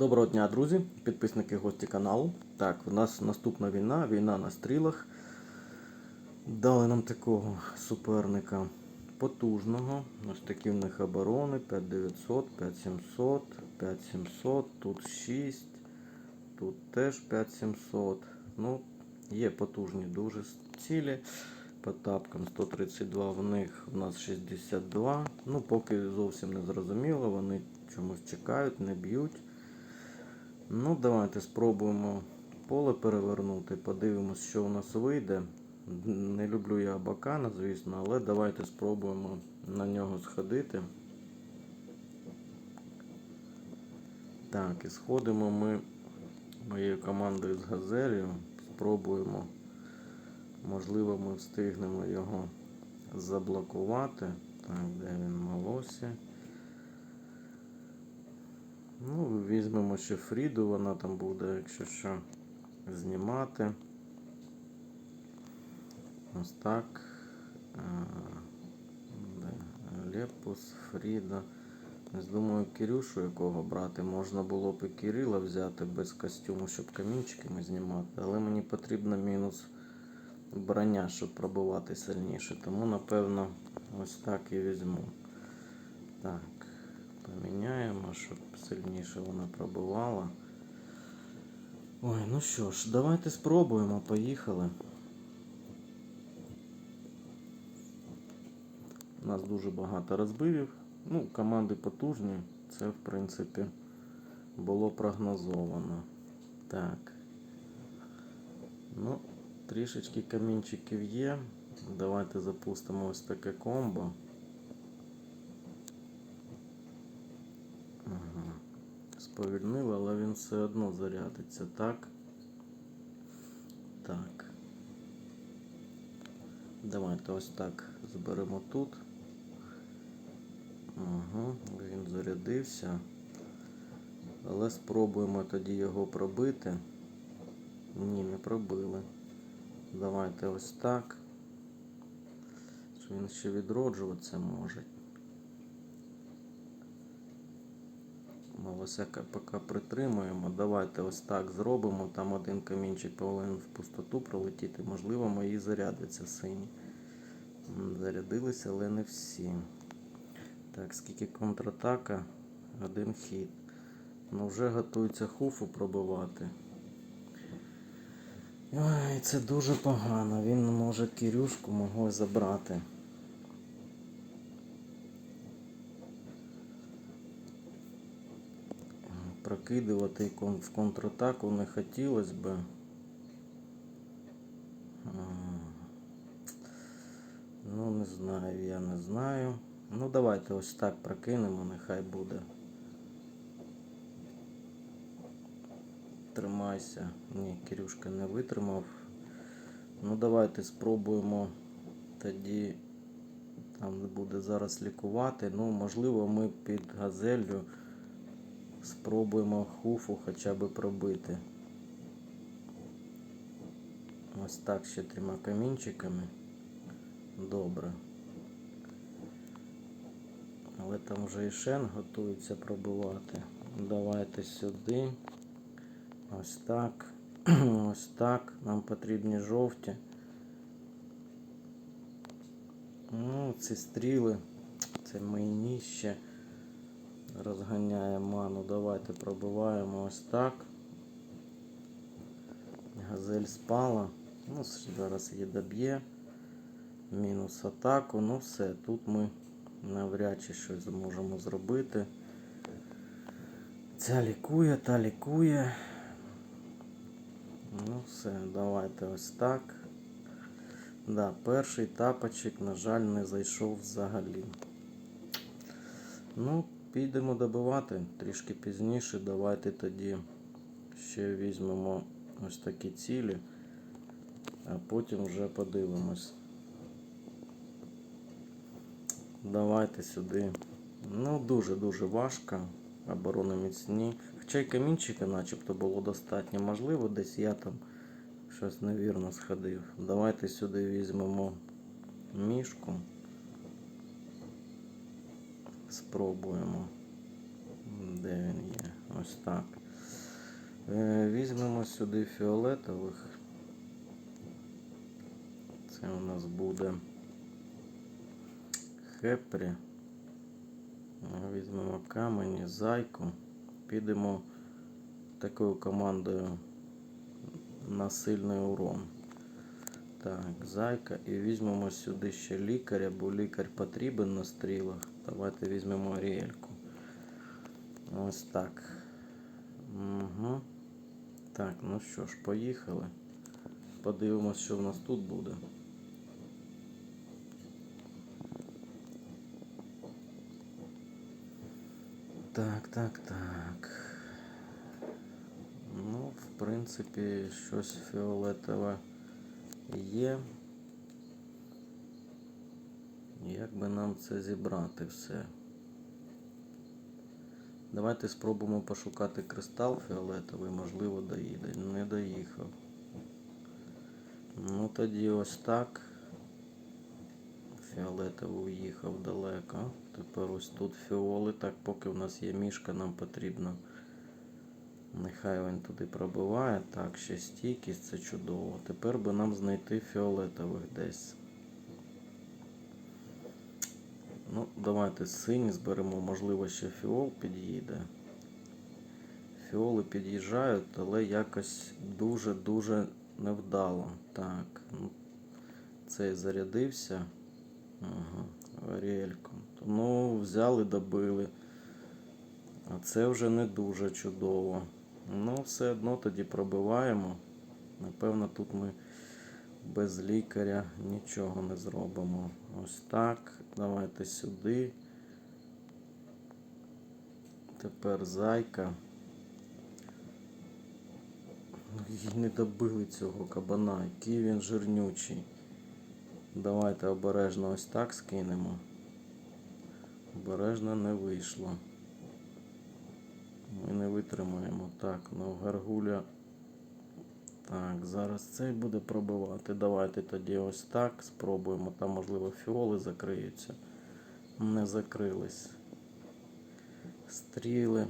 Доброго дня, друзі, підписники гості каналу. Так, у нас наступна війна, війна на стрілах. Дали нам такого суперника потужного. Ось такі в них оборони 5900, 5700, 5700, тут 6, тут теж 5700. Ну, є потужні дуже цілі. По тапкам 132 в них у нас 62. Ну, поки зовсім не зрозуміло, вони чомусь чекають, не б'ють. Ну, давайте спробуємо поле перевернути, подивимось, що у нас вийде. Не люблю я Абакана, звісно, але давайте спробуємо на нього сходити. Так, і сходимо ми моєю командою з Газелью. Спробуємо. Можливо, ми встигнемо його заблокувати. Так, де він Молосі. Ну, візьмемо ще Фріду, вона там буде, якщо що, знімати. Ось так. Лепус, Фріда. Думаю, Кирюшу якого брати. Можна було б і Кирила взяти без костюму, щоб камінчиками знімати. Але мені потрібно мінус броня, щоб пробувати сильніше. Тому, напевно, ось так і візьму. Так. Поміняємо, щоб сильніше вона пробувала. Ой, ну що ж, давайте спробуємо, поїхали. У нас дуже багато розбивів. Ну, команди потужні, це в принципі було прогнозовано. Так. Ну, трішечки камінчиків є. Давайте запустимо ось таке комбо. Ага. Сповільнило, але він все одно зарядиться, так? Так. Давайте ось так зберемо тут. Ага, він зарядився. Але спробуємо тоді його пробити. Ні, не пробили. Давайте ось так. Він ще відроджуватися може. Малосяка поки притримуємо. Давайте ось так зробимо. Там один камінчик повинен в пустоту пролетіти. Можливо, мої зарядяться сині. Зарядилися, але не всі. Так, скільки контратака? Один хід. Ну вже готується хуфу пробивати. Ой, це дуже погано. Він може Кирюшку мого забрати. Прокидувати в контратаку не хотілося. А, Ну, не знаю, я не знаю. Ну, давайте ось так прокинемо, нехай буде. Тримайся. Ні, Кирюшка не витримав. Ну, давайте спробуємо тоді. Там буде зараз лікувати. Ну, можливо, ми під газелью спробуємо хуфу хоча б пробити. Ось так ще трьома камінчиками. Добре. Але там вже і шен готується пробувати. Давайте сюди. Ось так. Ось так. Нам потрібні жовті. Ну, ці стріли. Це майніще. Розганяє ману. Давайте пробиваємо ось так. Газель спала. Ну, зараз її доб'є. Мінус атаку. Ну все, тут ми навряд чи щось зможемо зробити. Ця лікує, та лікує. Ну все, давайте ось так. Да, перший тапочок, на жаль, не зайшов взагалі. Ну, підемо добивати трішки пізніше. Давайте тоді ще візьмемо ось такі цілі, а потім вже подивимось. Давайте сюди. Ну, дуже-дуже важко. Оборони міцні. Хоча й камінчика начебто було достатньо. Можливо, десь я там щось невірно сходив. Давайте сюди візьмемо мішку. Спробуємо. Де він є? Ось так. Е, Візьмемо сюди фіолетових. Це у нас буде хепрі. Е, Візьмемо камені, зайку. Підемо такою командою на сильний урон. Так, зайка. І візьмемо сюди ще лікаря, бо лікар потрібен на стрілах. Давайте візьмемо Аріельку. Ось так. Угу. Так, ну що ж, поїхали. Подивимось, що в нас тут буде. Так, так, так. Ну, в принципі, щось фіолетове є. Як би нам це зібрати все? Давайте спробуємо пошукати кристал фіолетовий, можливо, доїде. Не доїхав. Ну тоді ось так. Фіолетовий уїхав далеко. Тепер ось тут фіоли. Так, поки в нас є мішка, нам потрібно. Нехай він туди пробиває. Так, ще стійкість, це чудово. Тепер би нам знайти фіолетових десь. Ну, давайте сині зберемо, можливо, ще фіол під'їде. Фіоли під'їжджають, але якось дуже-дуже невдало. Так, ну, цей зарядився. Ага, Аріелько. Ну, взяли, добили. А це вже не дуже чудово. Ну, все одно тоді пробиваємо. Напевно, тут ми без лікаря нічого не зробимо. Ось так. Давайте сюди. Тепер зайка. Їй не добили цього кабана, який він жирнючий. Давайте обережно ось так скинемо. Обережно не вийшло. Ми не витримаємо. Так, ну гаргуля. Так, зараз цей буде пробивати. Давайте тоді ось так спробуємо. Там, можливо, фіоли закриються. Не закрились. Стріли.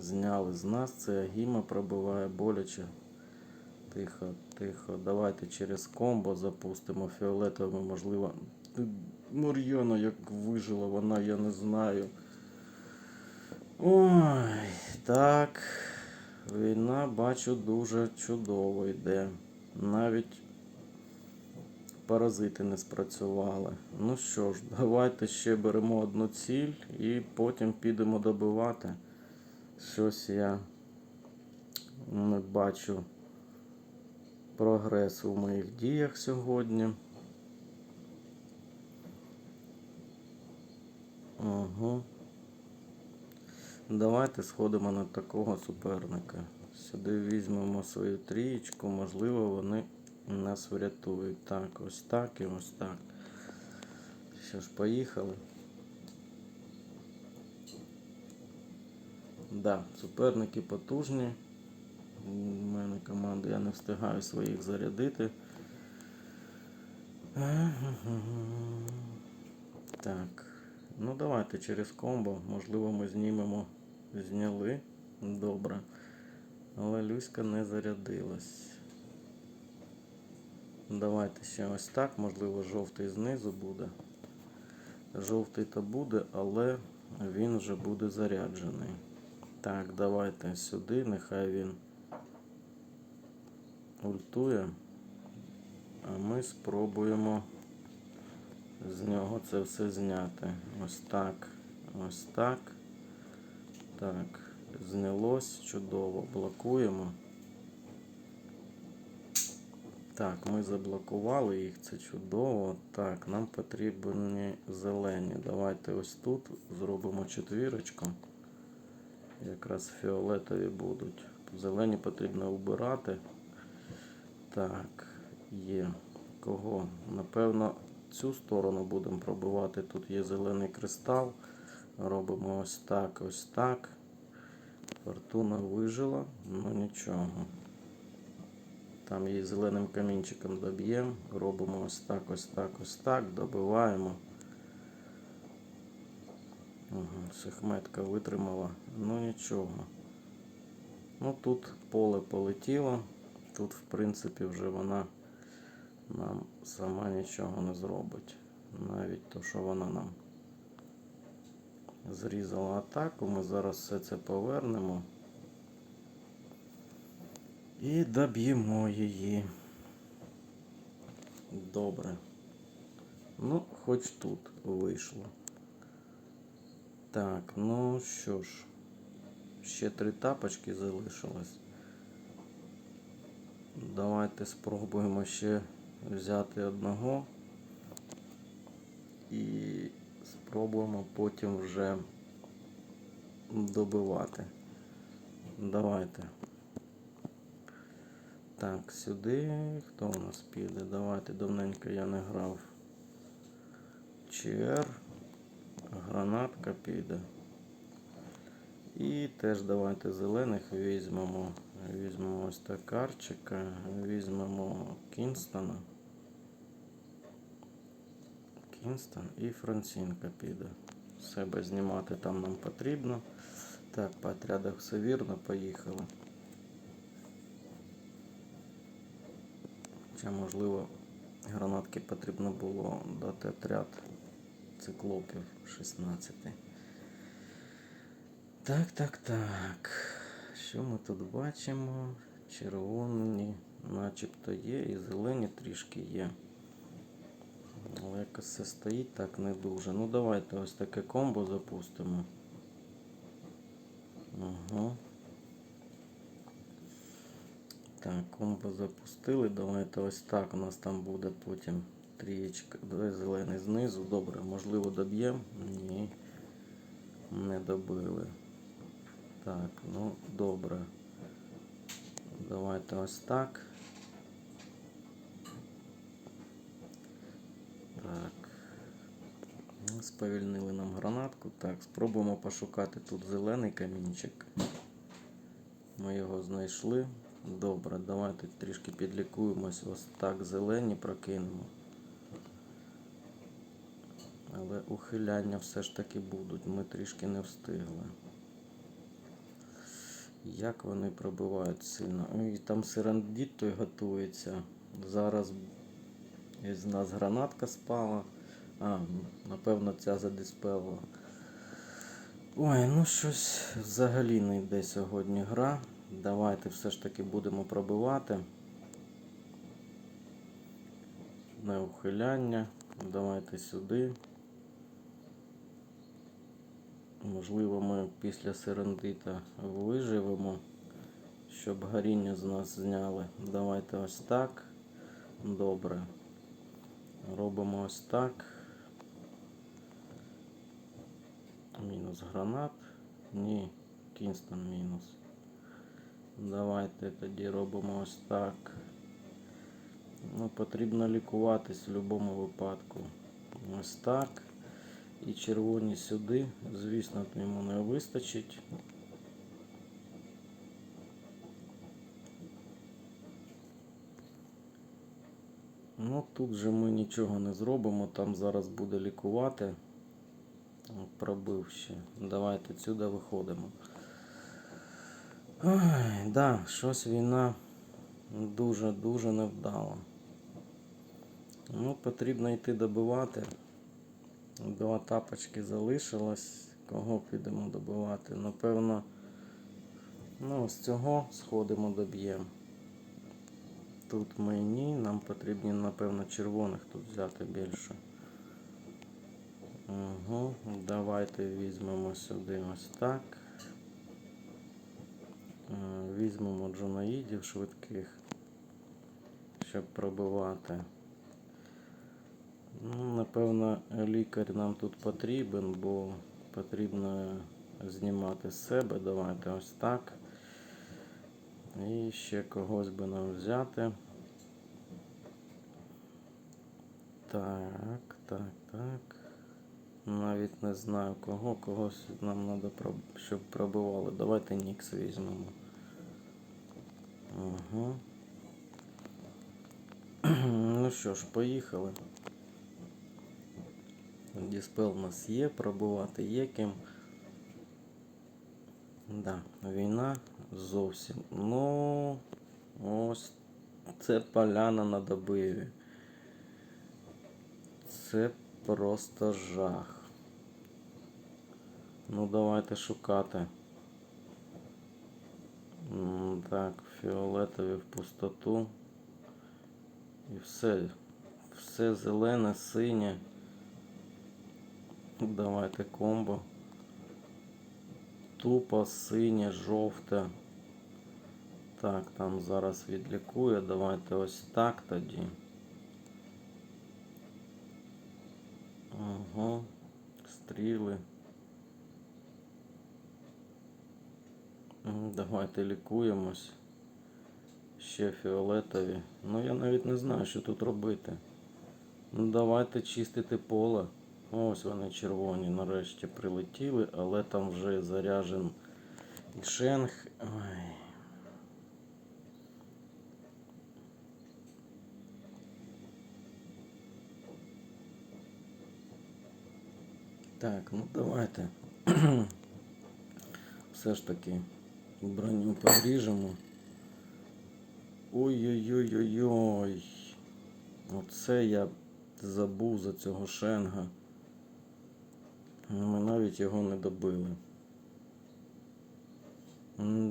Зняли з нас. Це агіма пробиває боляче. Тихо, тихо. Давайте через комбо запустимо фіолетовими, можливо. Мар'яна як вижила вона, я не знаю. Ой, так. Війна, бачу, дуже чудово йде. Навіть паразити не спрацювали. Ну що ж, давайте ще беремо одну ціль і потім підемо добивати. Щось я не бачу прогресу в моїх діях сьогодні. Угу. Давайте сходимо на такого суперника. Сюди візьмемо свою трієчку, можливо, вони нас врятують. Так, ось так і ось так. Що ж, поїхали. Да, суперники потужні. У мене команда, я не встигаю своїх зарядити. Так. Ну давайте через комбо. Можливо, ми знімемо. Зняли. Добре. Але Люська не зарядилась. Давайте ще ось так. Можливо, жовтий знизу буде. Жовтий то буде, але він вже буде заряджений. Так, давайте сюди. Нехай він ультує. А ми спробуємо з нього це все зняти. Ось так. Ось так. Так, знялось чудово. Блокуємо. Так, ми заблокували їх, це чудово. Так, нам потрібні зелені. Давайте ось тут зробимо четвірочку. Якраз фіолетові будуть. Зелені потрібно убирати. Так, є. Кого? Напевно, цю сторону будемо пробивати. Тут є зелений кристал. Робимо ось так, ось так. Фортуна вижила, ну нічого. Там її зеленим камінчиком доб'ємо. Робимо ось так, ось так, ось так, добиваємо. Угу, Шахметка витримала. Ну нічого. Ну тут поле полетіло. Тут, в принципі, вже вона нам сама нічого не зробить. Навіть то, що вона нам зрізала атаку, ми зараз все це повернемо. І доб'ємо її. Добре. Ну, хоч тут вийшло. Так, ну що ж, ще три тапочки залишилось. Давайте спробуємо ще взяти одного і спробуємо потім вже добивати. Давайте. Так, сюди. Хто у нас піде? Давайте давненько я не грав. ЧР. Гранатка піде. І теж давайте зелених візьмемо. Візьмемо ось Токарчика, візьмемо Кінстона. Кінстон і Францінка піде. Себе знімати там нам потрібно. Так, по отрядах все вірно, поїхали. Хоча, можливо, гранатки потрібно було дати отряд циклопів 16. Так, так, так. Що ми тут бачимо? Червоні начебто є, і зелені трішки є. Але якось все стоїть так не дуже. Ну давайте ось таке комбо запустимо. Ага. Так, комбо запустили. Давайте ось так. У нас там буде потім трієчка. Зелений знизу. Добре, можливо, доб'ємо? Ні. Не добили. Так, ну добре. Давайте ось так. Так. Ну, Сповільнили нам гранатку. Так, спробуємо пошукати тут зелений камінчик. Ми його знайшли. Добре, давайте трішки підлікуємось. Ось так зелені прокинемо. Але ухиляння все ж таки будуть. Ми трішки не встигли. Як вони пробивають сильно. І там сирандіт той готується. Зараз із нас гранатка спала. А, напевно, ця задиспела. Ой, ну щось взагалі не йде сьогодні гра. Давайте все ж таки будемо пробивати. Не ухиляння. Давайте сюди. Можливо, ми після серендита виживемо, щоб горіння з нас зняли. Давайте ось так. Добре. Робимо ось так. Мінус гранат. Ні, Кінстон мінус. Давайте тоді робимо ось так. Ну, потрібно лікуватись в будь-якому випадку. Ось так. І червоні сюди. Звісно, йому не вистачить. Ну, тут же ми нічого не зробимо, там зараз буде лікувати. Пробив ще. Давайте сюди виходимо. Ой, да, щось війна дуже-дуже невдала. Ну, потрібно йти добивати. Два тапочки залишилось. Кого підемо добивати? Напевно, ну, з цього сходимо доб'ємо. Тут ми ні, нам потрібні, напевно, червоних тут взяти більше. Угу. Давайте візьмемо сюди ось так. Е, Візьмемо джонаїдів швидких, щоб пробивати. Ну, напевно, лікар нам тут потрібен, бо потрібно знімати з себе. Давайте ось так. І ще когось би нам взяти. Так, так, так. Навіть не знаю кого, когось нам треба, щоб пробивали. Давайте Нікс візьмемо. Угу. Ну що ж, поїхали. Діспел у нас є, пробувати є ким. Да, війна зовсім. Ну, ось це поляна на добиві. Це просто жах. Ну, давайте шукати. Так, фіолетові в пустоту. І все. Все зелене, синє. Давайте комбо. Тупо синє, жовте. Так, там зараз відлікує. Давайте ось так тоді. Ага. Стріли. Давайте лікуємось. Ще фіолетові. Ну я навіть не знаю, що тут робити. Ну давайте чистити поле. Ось вони червоні нарешті прилетіли, але там вже заряжен шенг. Ой. Так, ну давайте. Все ж таки броню поріжемо. Ой-ой-ой-ой-ой. Оце я забув за цього шенга. Ми навіть його не добили.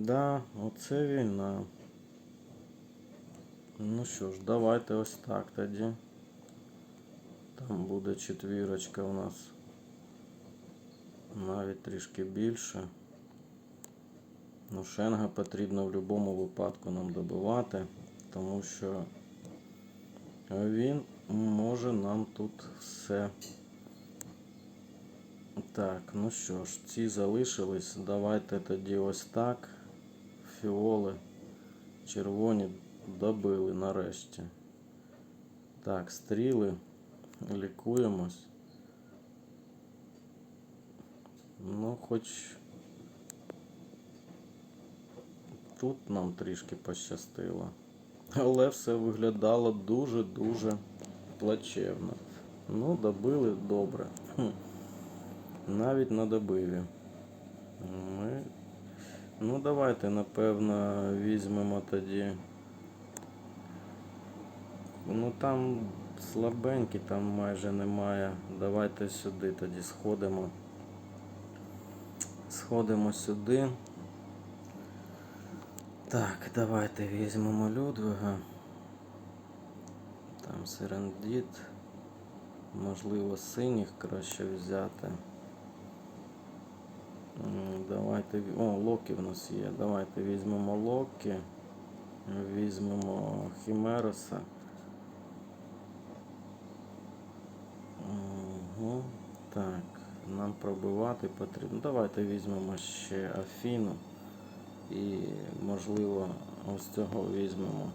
Да, оце війна. Ну що ж, давайте ось так тоді. Там буде четвірочка у нас. Навіть трішки більше. Ну, Шенга потрібно в будь-якому випадку нам добивати, тому що він може нам тут все. Так, ну що ж, ці залишились. Давайте тоді ось так. Фіоли червоні добили нарешті. Так, стріли. Лікуємось. Ну, хоч тут нам трішки пощастило. Але все виглядало дуже-дуже плачевно. Ну, добили добре. Навіть на добиві. Ми... Ну, давайте, напевно, візьмемо тоді. Ну там слабенький, там майже немає. Давайте сюди тоді сходимо. Сходимо сюди. Так, давайте візьмемо Людвига. Там Серендіт. Можливо, синіх краще взяти. Давайте. О, Локі в нас є. Давайте візьмемо Локі. Візьмемо Хімероса. Угу. Так, нам пробивати потрібно. Давайте візьмемо ще Афіну. І, можливо, ось цього візьмемо.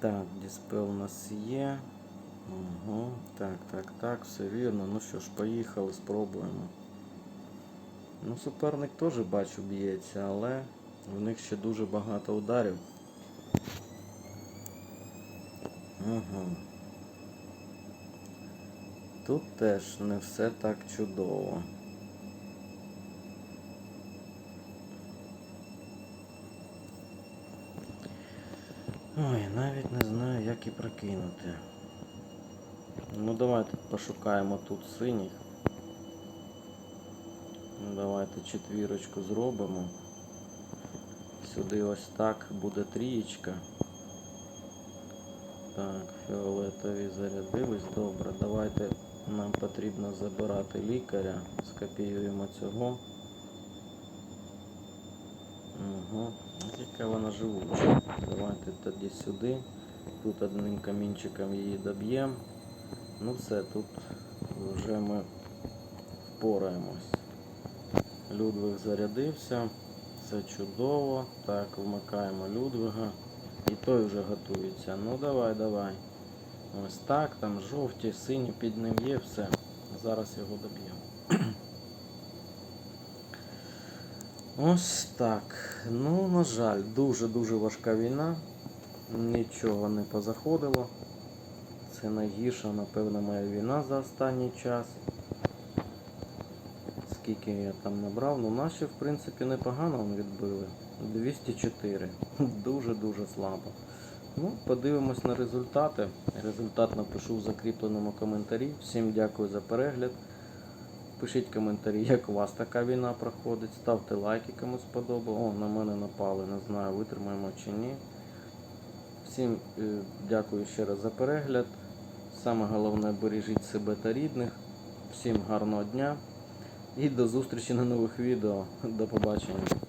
Так, диспел у нас є. Угу. Так, так, так, все вірно. Ну що ж, поїхали, спробуємо. Ну, суперник теж бачу б'ється, але в них ще дуже багато ударів. Угу. Тут теж не все так чудово. Ой, навіть не знаю, як і прокинути. Ну давайте пошукаємо тут синіх. Давайте четвірочку зробимо. Сюди ось так буде трієчка. Так, фіолетові зарядились. Добре, давайте нам потрібно забирати лікаря. Скопіюємо цього. Угу. Яка вона живуча. Давайте тоді сюди. Тут одним камінчиком її доб'ємо. Ну все, тут вже ми впораємось. Людвиг зарядився. Це чудово. Так, вмикаємо Людвига. І той вже готується. Ну давай, давай. Ось так, там жовті, сині під ним є, все. Зараз його доб'ємо. Ось так. Ну, на жаль, дуже-дуже важка війна. Нічого не позаходило. Це найгірша, напевно, моя війна за останній час. Скільки я там набрав. Ну наші в принципі непогано відбили. 204. Дуже-дуже слабо. Ну, подивимось на результати. Результат напишу в закріпленому коментарі. Всім дякую за перегляд. Пишіть коментарі, як у вас така війна проходить. Ставте лайки, кому сподобало. О, на мене напали, не знаю, витримаємо чи ні. Всім е, дякую ще раз за перегляд. Саме головне бережіть себе та рідних. Всім гарного дня і до зустрічі на нових відео. До побачення.